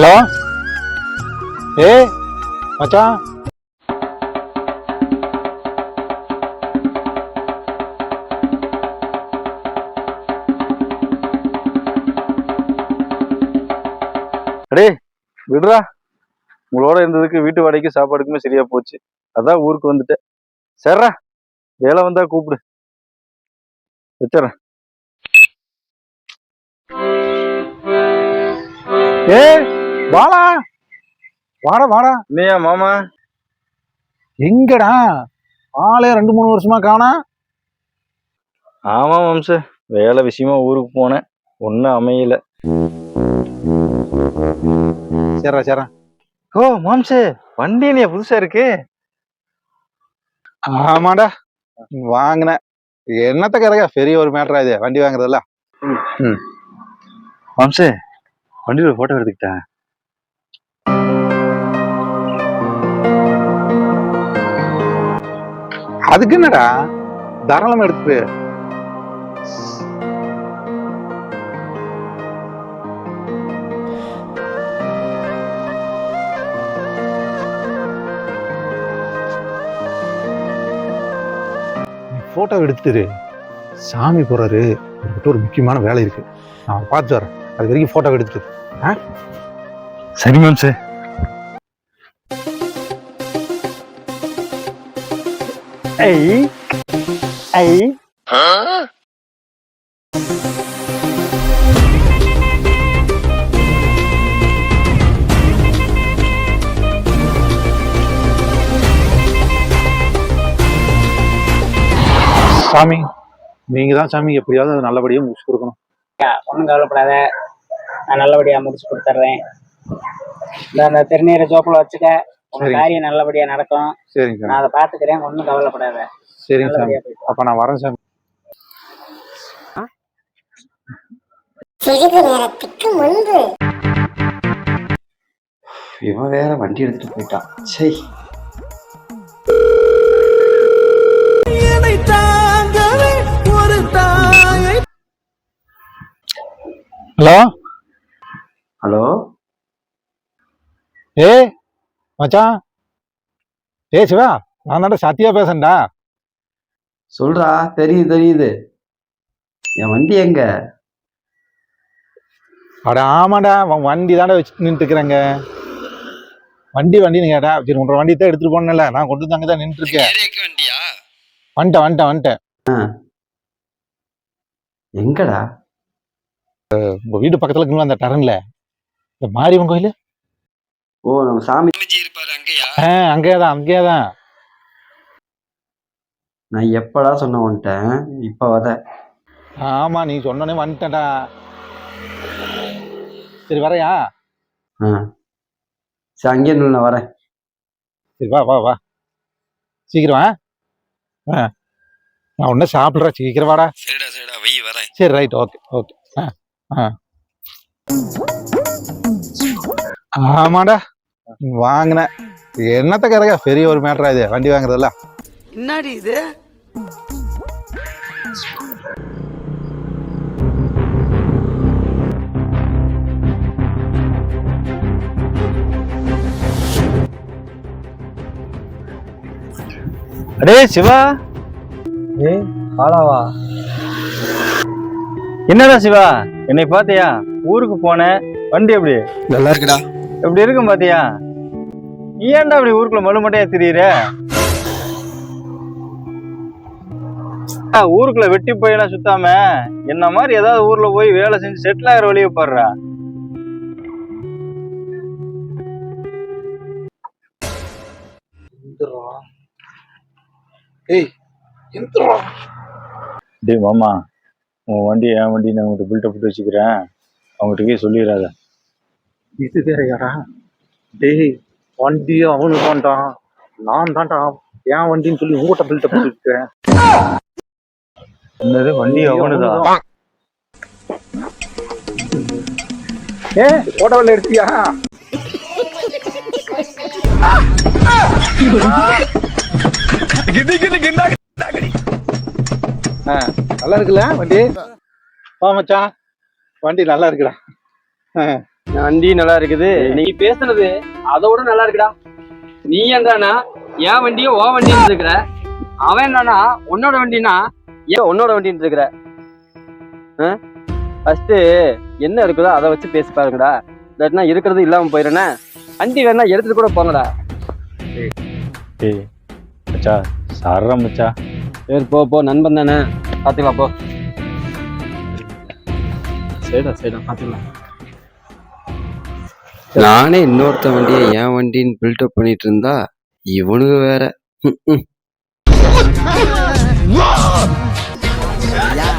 Hello? ஏ மச்சான்? அடே விடுறா. உங்களோட இருந்ததுக்கு வீட்டு வாடகைக்கு சாப்பாடுக்குமே சரியா போச்சு. அதான் ஊருக்கு வந்துட்டேன். சரிடா வேலை வந்தா கூப்பிடு. வச்சிடறேன். ஏ வாடா. வாடா வாடா. இல்லையா மாமா? எங்கடா? ஆளே ரெண்டு மூணு வருஷமா காணா. ஆமா மாம்ச. வேலை விஷயமா ஊருக்கு போனேன். ஒன்றும் அமையல. சரிடா சரிடா ஓ மாம்சே வண்டி இல்லையா புதுசா இருக்கு? ஆமாடா. வாங்கினேன். என்னத்த கதையா பெரிய ஒரு மேட்டரா இது. வண்டி வாங்குறதுல மாம்சே வண்டியில போட்டோ எடுத்துக்கிட்டேன். அதுக்கு என்னடா தாராளமா எடுத்து போட்டோ எடுத்துரு. சாமி போறாரு. அவர்கிட்ட ஒரு முக்கியமான வேலை இருக்கு. நான் பார்த்து வரேன். அது வரைக்கும் போட்டோ எடுத்துட்டு சரி மாம்சே. ஐ ஐ சாமி நீங்க தான் சாமி எப்படியாவது அது நல்லபடியா முடிச்சு கொடுக்கணும். ஒன்றும் கவலைப்படாத. நான் நல்லபடியாக முடிச்சு கொடுத்துட்றேன். இந்த அந்த திருநீரை ஜோப்பில் வச்சுக்க உங்க. காரியம் நல்லபடியாக நடக்கும். சரிங்க சாமி. நான் அதை பார்த்துக்கிறேன். ஒன்றும் கவலைப்படாத. சரிங்க வா. அப்ப நான் வரேன் சிறிது நேரத்துக்கு முன்பு. இவன் வேற வண்டி எடுத்துட்டு போயிட்டான். சை ஏ மச்சான். ஏ சிவா நான் தான்டா சத்தியா பேசுறேன்டா. சொல்றா தெரியுது தெரியுது. என் வண்டி எங்க? அட ஆமாடா உன் வண்டி தாண்டா வச்சு நின்றுட்டு இருக்கிறேங்க வண்டி வண்டின்னு கேட்டா சரி உன்ற வண்டி தான் எடுத்துட்டு போனேன்ல நான் கொண்டு வந்து தான் நின்றுட்டு இருக்கேன் வந்துட்டேன் வந்துட்டேன் வந்துட்டேன். எங்கடா? உங்க வீடு பக்கத்துல இருக்குல்ல அந்த டரன்ல. இந்த மாரியம்மன் கோயில்? ஓ நம்ம சாமி ஆ அங்கேயே? தான் அங்கேயே தான் நான் எப்படா சொன்ன வந்துட்டேன் இப்ப வத ஆமா நீ சொன்னோன்னே வந்துட்டேன்டா. சரி வரையா? ஆ. சரி அங்கேயே நில்லு, நான் வரேன். சரி வா வா வா. சீக்கிரம்? வா ஆ. நான் ஒன்றும் சாப்பிட்றேன் சீக்கிரம் வாடா. சரிடா சரிடா வை வரேன். சரி ரைட் ஓகே ஓகே ஆ ஆ. ஆமாடா. வாங்கினேன் என்னத்த கதையா பெரிய ஒரு மேட்டரா இது. வண்டி வாங்குறதுல என்னடி இது? அடே சிவா. ஏய் பாலாவா என்னடா சிவா? என்னை பாத்தியா ஊருக்கு போனேன். வண்டி எப்படி? நல்லா இருக்குடா. எப்படி இருக்கும் பாத்தியா? ஏன்டா அப்படி ஊருக்குள்ள மழுமட்டையா திரியிற? ஆ, ஊருக்குள்ள வெட்டி போயெல்லாம் சுத்தாம என்ன மாதிரி ஏதாவது ஊர்ல போய் வேலை செஞ்சு செட்டில் ஆகிற வழியை பாடுறா ஏய் டேய் மாமா உன் வண்டி என் வண்டி நான் உங்கள்கிட்ட பில்டப் போட்டு வச்சுக்கிறேன். அவங்ககிட்ட போய் சொல்லிடாத. இது வேறையாடா டேய் வண்டி அவனுக்கு வேண்டாம் நான் தான்டா. என் வண்டின்னு சொல்லி உங்ககிட்ட பில்டப் பண்ணிருக்கேன் என்னது வண்டி அவனுதான் ஏ போட்டோவில் எடுத்தியா? ஆ, நல்லா இருக்குல்ல வண்டி? வா மச்சான். வண்டி நல்லா இருக்குடா. வண்டி நல்லா இருக்குது. நீ பேசுனது அதோட நல்லா இருக்குடா. நீ என்றானா என் வண்டியும் ஓ வண்டின்னு இருக்கிற அவன் என்னன்னா உன்னோட வண்டினா ஏன் உன்னோட வண்டின்னு இருக்கிற ஃபர்ஸ்ட் என்ன இருக்குதோ அதை வச்சு பேசி பாருங்கடா. இல்லாட்டினா இருக்கிறது இல்லாம போயிடுறேனே. வண்டி வேணா எடுத்துட்டு கூட போங்கடா. ஏய் மச்சா சர்ற மச்சா. சரி போ போ நண்பன் தானே. பாத்துக்கலாம் போ. சரிடா சரிடா பாத்துக்கலாம். நானே இன்னொருத்த வண்டியை என் வண்டின்னு பில்டப் பண்ணிட்டு இருந்தா இவனுங்க வேற.